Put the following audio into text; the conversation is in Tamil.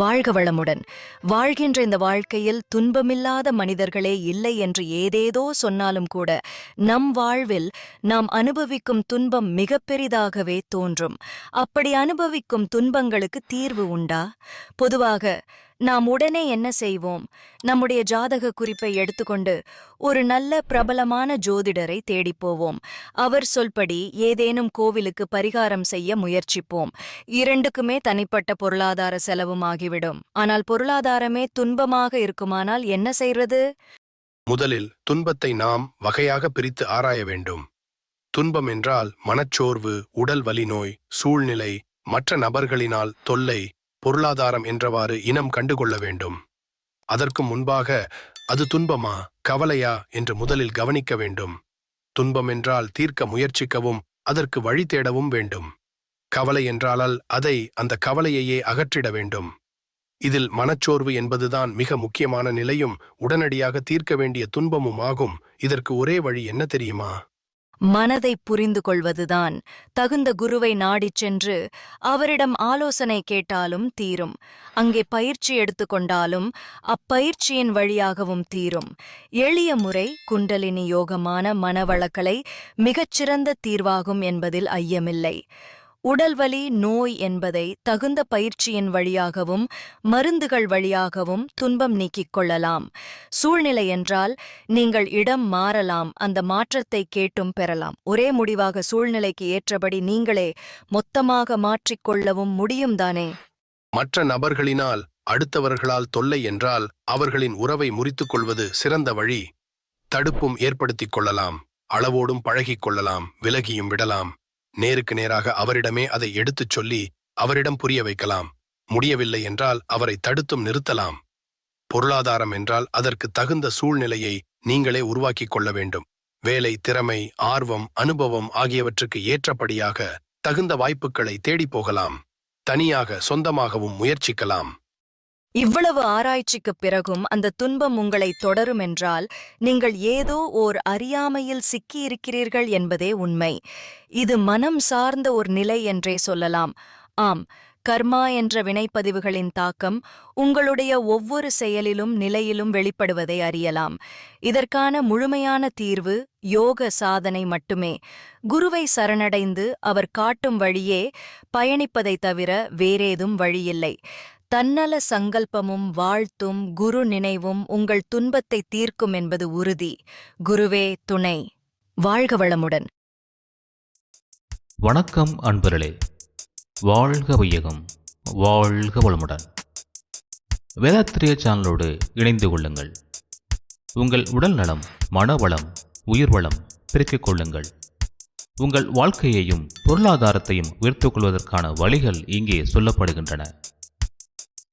வாழ்க வளமுடன். வாழ்கின்ற இந்த வாழ்க்கையில் துன்பமில்லாத மனிதர்களே இல்லை என்று ஏதேதோ சொன்னாலும் கூட நம் வாழ்வில் நாம் அனுபவிக்கும் துன்பம் மிக பெரிதாகவே தோன்றும். அப்படி அனுபவிக்கும் துன்பங்களுக்கு தீர்வு உண்டா? பொதுவாக நாம் உடனே என்ன செய்வோம்? நம்முடைய ஜாதக குறிப்பை எடுத்துக்கொண்டு ஒரு நல்ல பிரபலமான ஜோதிடரை தேடிப் போவோம். அவர் சொல்படி ஏதேனும் கோவிலுக்கு பரிகாரம் செய்ய முயற்சிப்போம். இரண்டுக்குமே தனிப்பட்ட பொருளாதார செலவும் ஆகிவிடும். ஆனால் பொருளாதாரமே துன்பமாக இருக்குமானால் என்ன செய்வது முதலில் துன்பத்தை நாம் வகையாக பிரித்து ஆராய வேண்டும். துன்பம் என்றால் மனச்சோர்வு உடல் வலி நோய் சூழ்நிலை மற்ற நபர்களினால் தொல்லை பொருளாதாரம் என்றவாறு இனம் கண்டுகொள்ள வேண்டும். அதற்கு முன்பாக அது துன்பமா கவலையா? என்று முதலில் கவனிக்க வேண்டும். துன்பம் என்றால் தீர்க்க முயற்சிக்கவும் அதற்கு வழி தேடவும் வேண்டும். கவலை என்றாலால் அதை அந்த கவலையையே அகற்றிட வேண்டும். இதில் மனச்சோர்வு என்பதுதான் மிக முக்கியமான நிலையும் உடனடியாக தீர்க்க வேண்டிய துன்பமும் ஆகும் இதற்கு ஒரே வழி என்ன தெரியுமா? மனதை புரிந்து கொள்வதுதான். தகுந்த குருவை நாடிச் சென்று அவரிடம் ஆலோசனை கேட்டாலும் தீரும். அங்கே பயிற்சி எடுத்துக்கொண்டாலும் அப்பயிற்சியின் வழியாகவும் தீரும். எளிய முறை குண்டலினி யோகமான மனவளக்கலை மிகச்சிறந்த தீர்வாகும் என்பதில் ஐயமில்லை. உடல்வலி நோய் என்பதை தகுந்த பயிற்சியின் வழியாகவும் மருந்துகள் வழியாகவும் துன்பம் நீக்கிக் கொள்ளலாம். சூழ்நிலை என்றால் நீங்கள் இடம் மாறலாம் அந்த மாற்றத்தை கேட்டும் பெறலாம். ஒரே முடிவாக சூழ்நிலைக்கு ஏற்றபடி நீங்களே மொத்தமாக மாற்றிக்கொள்ளவும் முடியும் தானே? மற்ற நபர்களினால் அடுத்தவர்களால் தொல்லை என்றால் அவர்களின் உறவை முறித்துக் கொள்வது சிறந்த வழி. தடுப்பும் ஏற்படுத்திக் கொள்ளலாம். அளவோடும் பழகிக் கொள்ளலாம். விலகியும் விடலாம். நேருக்கு நேராக அவரிடமே அதை எடுத்துச் சொல்லி அவரிடம் புரிய வைக்கலாம். முடியவில்லை என்றால் அவரை தடுத்தும் நிறுத்தலாம். பொருளாதாரம் என்றால் அதற்கு தகுந்த சூழ்நிலையை நீங்களே உருவாக்கிக் கொள்ள வேண்டும். வேலை திறமை ஆர்வம் அனுபவம் ஆகியவற்றுக்கு ஏற்றபடியாக தகுந்த வாய்ப்புகளை தேடிப் போகலாம். தனியாக சொந்தமாகவும் முயற்சிக்கலாம். இவ்வளவு ஆராய்ச்சிக்குப் பிறகும் அந்த துன்பம் உங்களை தொடரும் என்றால் நீங்கள் ஏதோ ஓர் அறியாமையில் சிக்கியிருக்கிறீர்கள் என்பதே உண்மை. இது மனம் சார்ந்த ஒரு நிலை என்றே சொல்லலாம். ஆம் கர்மா என்ற வினைப்பதிவுகளின் தாக்கம் உங்களுடைய ஒவ்வொரு செயலிலும் நிலையிலும் வெளிப்படுவதை அறியலாம். இதற்கான முழுமையான தீர்வு யோக சாதனை மட்டுமே. குருவை சரணடைந்து அவர் காட்டும் வழியே பயணிப்பதைத் தவிர வேறேதும் வழியில்லை. தன்னல சங்கல்பமும் வாழ்த்தும் குரு நினைவும் உங்கள் துன்பத்தை தீர்க்கும் என்பது உறுதி. குருவே துணை. வாழ்க வளமுடன். வணக்கம் அன்பர்களே. வாழ்க வையகம். வாழ்க வளமுடன். வேதாத்திரிய சேனலோடு இணைந்து கொள்ளுங்கள். உங்கள் உடல் நலம் மனவளம் உயிர் வளம் பெருக்கிக் கொள்ளுங்கள். உங்கள் வாழ்க்கையையும் பொருளாதாரத்தையும் உயர்த்துக் கொள்வதற்கான வழிகள் இங்கே சொல்லப்படுகின்றன.